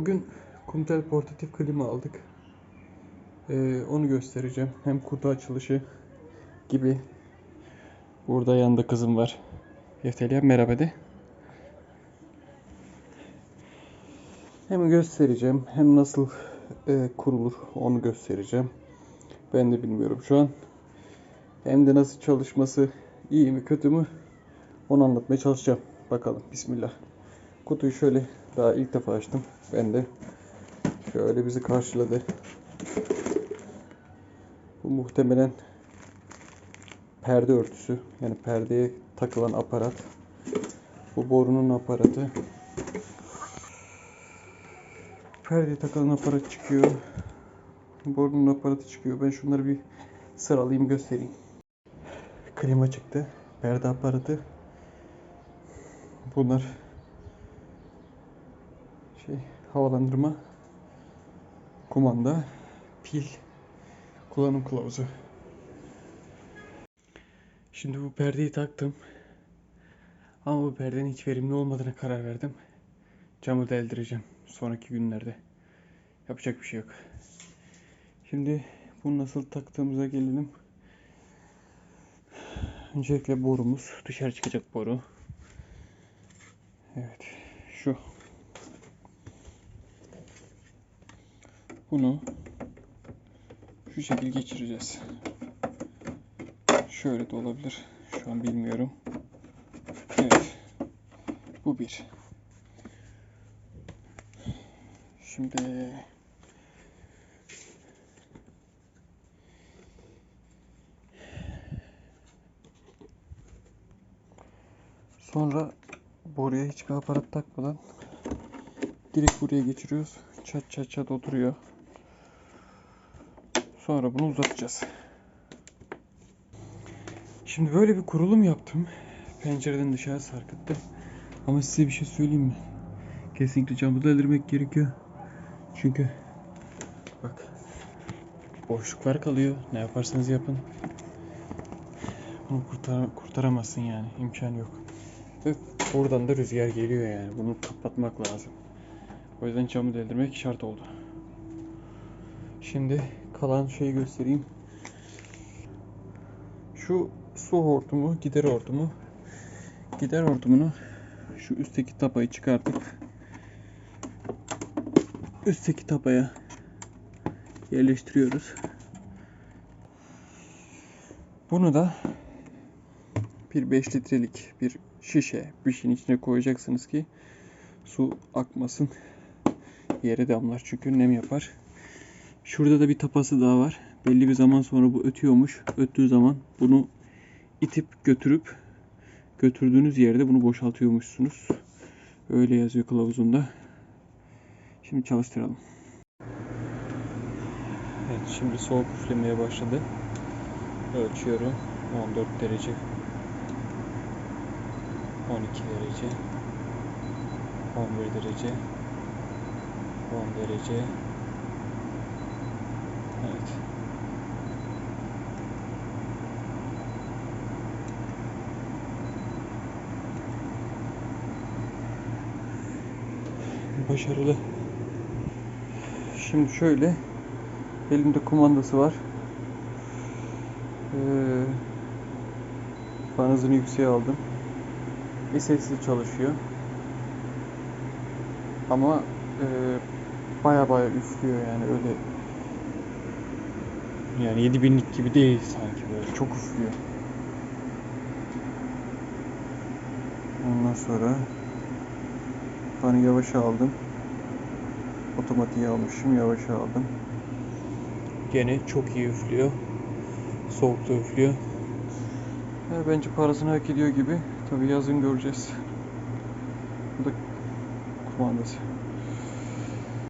Bugün Kumtel portatif klima aldık. Ee, onu göstereceğim. Hem kutu açılışı gibi. Burada yanında kızım var. Yeftelya merhaba de. Hem göstereceğim hem nasıl e, kurulur onu göstereceğim. Ben de bilmiyorum şu an. Hem de nasıl çalışması iyi mi kötü mü onu anlatmaya çalışacağım. Bakalım bismillah. Kutuyu şöyle daha ilk defa açtım. Ben de şöyle bizi karşıladı. Bu muhtemelen perde örtüsü. Yani perdeye takılan aparat. Bu borunun aparatı. Perdeye takılan aparat çıkıyor. Borunun aparatı çıkıyor. Ben şunları bir sıralayayım göstereyim. Klima çıktı. Perde aparatı. Bunlar şey havalandırma, kumanda, pil, kullanım kılavuzu. Şimdi bu perdeyi taktım. Ama bu perdenin hiç verimli olmadığına karar verdim. Camı deldireceğim sonraki günlerde. Yapacak bir şey yok. Şimdi bunu nasıl taktığımıza gelelim. Öncelikle borumuz, dışarı çıkacak boru. Evet, şu. Bunu şu şekil geçireceğiz. Şöyle de olabilir. Şu an bilmiyorum. Evet. Bu bir. Şimdi sonra boruya hiçbir aparat takmadan direkt buraya geçiriyoruz. Çat çat çat oturuyor. Sonra bunu uzatacağız. Şimdi böyle bir kurulum yaptım. Pencereden dışarı sarkıttım. Ama size bir şey söyleyeyim mi? Kesinlikle camı deldirmek gerekiyor. Çünkü bak boşluklar kalıyor. Ne yaparsanız yapın. Bunu kurtar kurtaramazsın yani. imkan yok. Ve buradan da rüzgar geliyor yani. Bunu kapatmak lazım. O yüzden camı deldirmek şart oldu. Şimdi kalan şeyi göstereyim. Şu su hortumu, gider hortumu. Gider hortumunu şu üstteki tapayı çıkartıp üstteki tapaya yerleştiriyoruz. Bunu da bir 5 litrelik bir şişe bir şeyin içine koyacaksınız ki su akmasın. Yere damlar çünkü nem yapar. Şurada da bir tapası daha var. Belli bir zaman sonra bu ötüyormuş. Öttüğü zaman bunu itip götürüp götürdüğünüz yerde bunu boşaltıyormuşsunuz. Öyle yazıyor kılavuzunda. Şimdi çalıştıralım. Evet şimdi soğuk üflemeye başladı. Ölçüyorum. 14 derece. 12 derece. 11 derece. 10 derece. Evet. Başarılı. Şimdi şöyle elimde kumandası var. Ee, fan hızını yükseğe aldım. Sessiz çalışıyor. Ama e, baya baya üflüyor yani öyle yani 7000'lik gibi değil sanki böyle çok üflüyor. Ondan sonra fanı yavaşa aldım. Otomatiğe almışım yavaşa aldım. Gene çok iyi üflüyor. Soğukta üflüyor. Yani bence parasını hak ediyor gibi. Tabi yazın göreceğiz. Bu da kumandası.